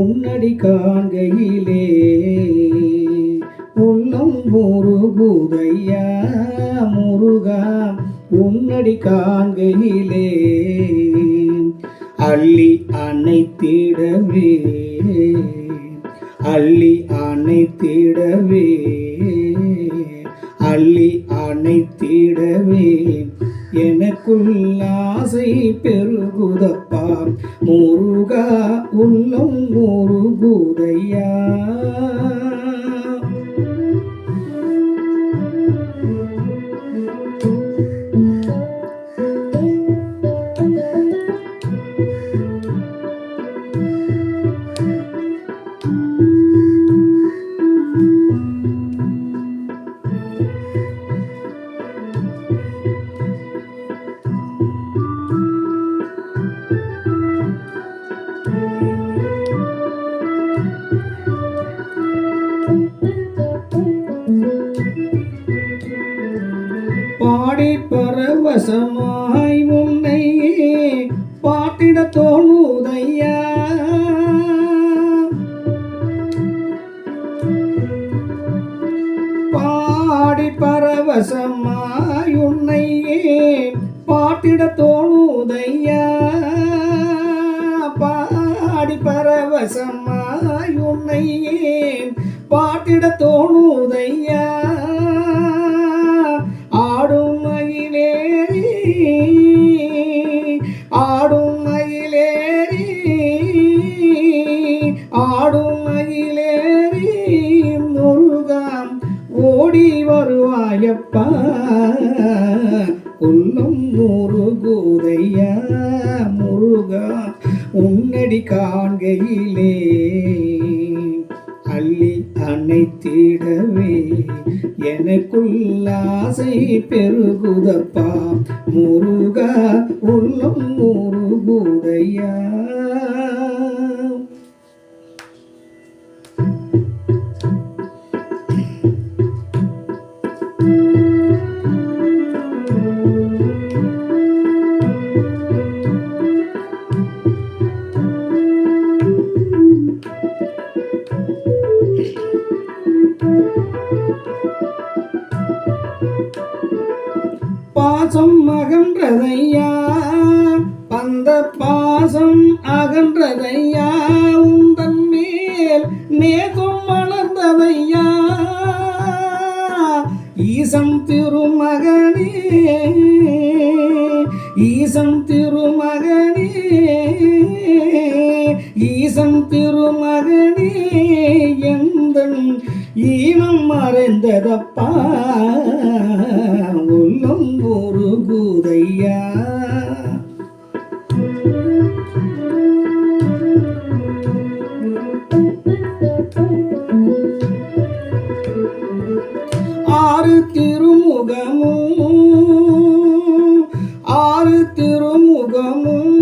உன்னடி காண்கையிலே உள்ளம் முருகுதையா முருகா உன்னடி காண்கையிலே அள்ளி அணைத்திடவே அள்ளி அணைத்திடவே அள்ளி அணைத்திடவே. எனக்குள்ளாசை பெருகுதப்பா முருகா உள்ளம் முருகுதையா. தோணுதையா பாடி பரவசமாய் பாட்டிட தோணுதையா காண்கையிலே அள்ளி அணைத்திடவே எனக்குள் ஆசை பெருகுதப்பா. முருகா உள்ளம் முருகுதையா. பாசம் அகன்றதையா? பந்த பாசம் அகன்றதையா? உந்தன் மேல் நேசம் மலர்ந்ததையா? ஈசம் திருமகனே திருமுகமும்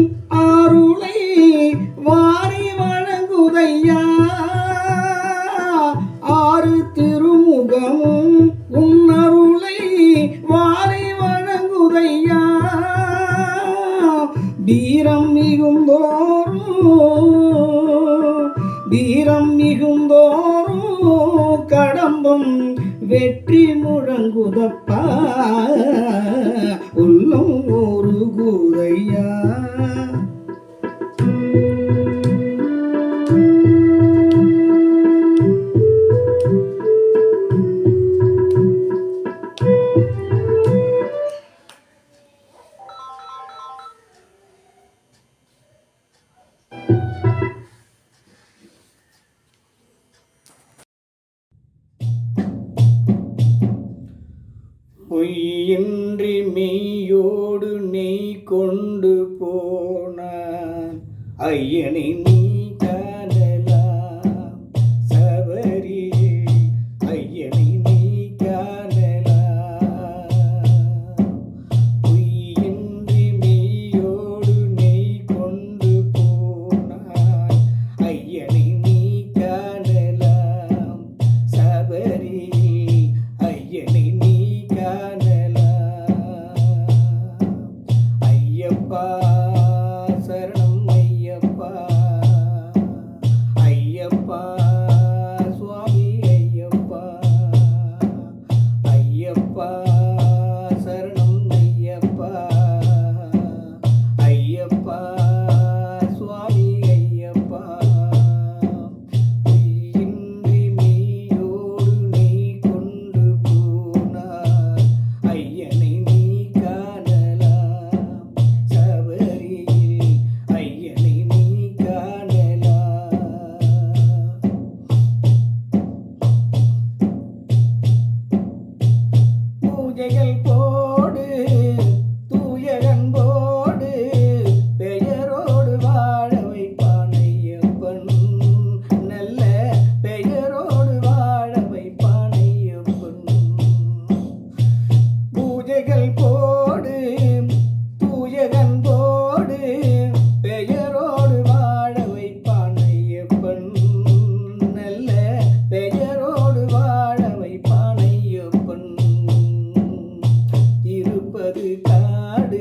நாடு.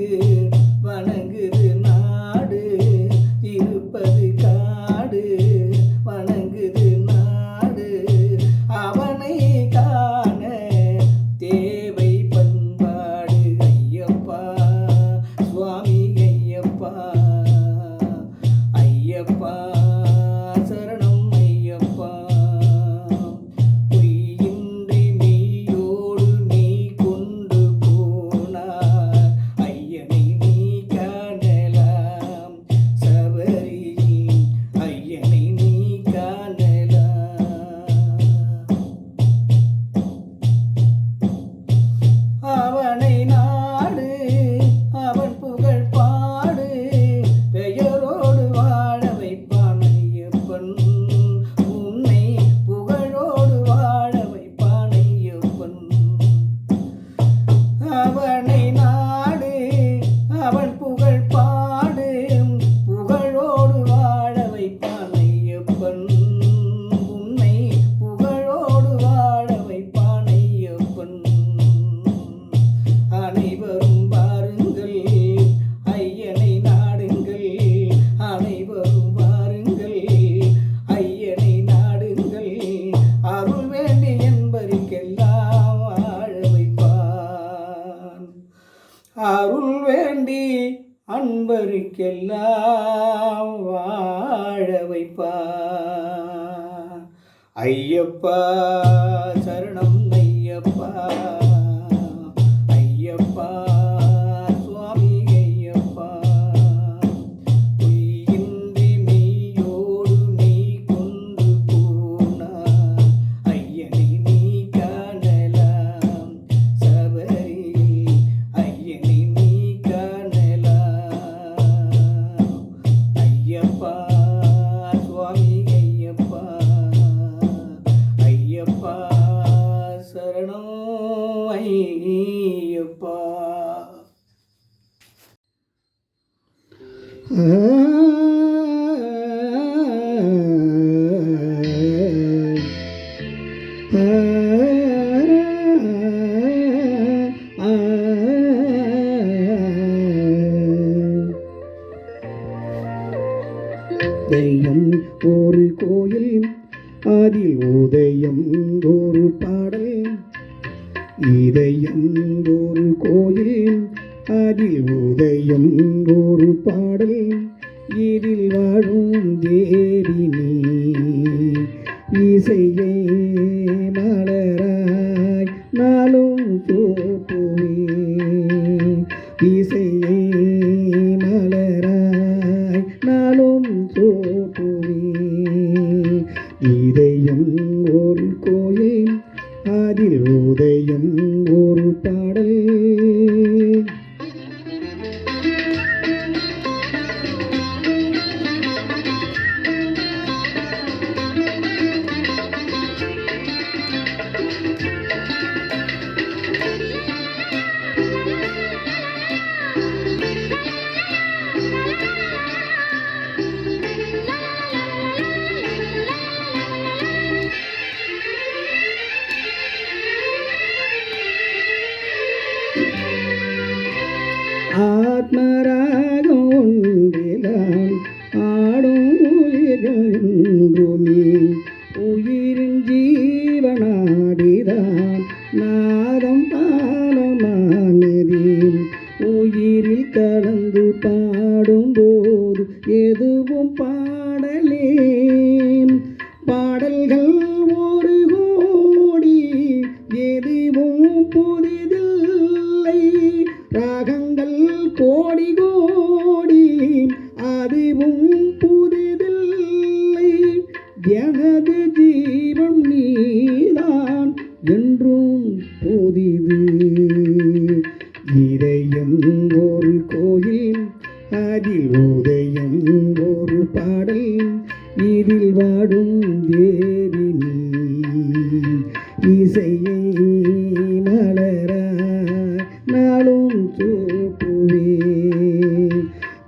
உலகெல்லாம் வாழ வைப்பா. ஐயப்பா சரணம் ஐயப்பா. அறிவுதயம் ஒரு பாடல். இதில் வாழும் தேரினி இசையை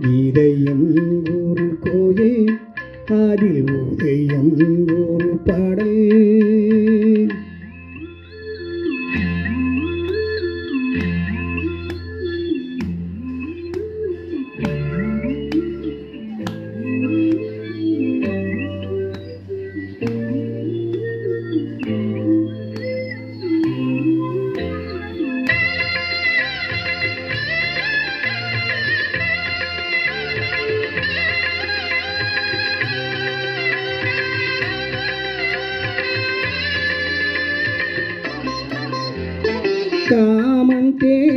இதயம் ஒரு கோயில் அதில் உதை ঢুকে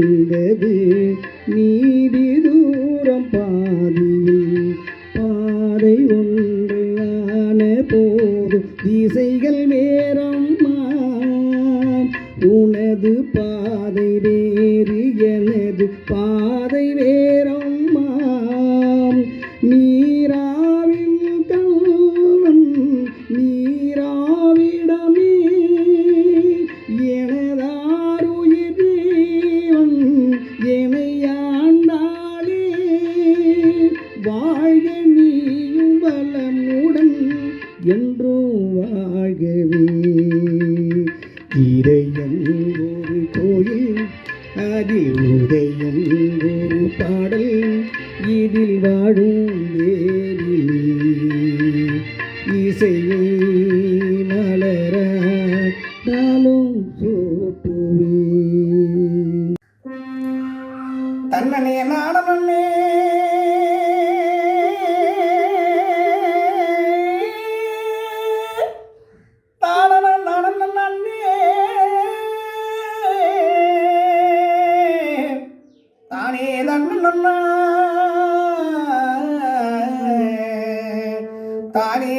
Baby. தானே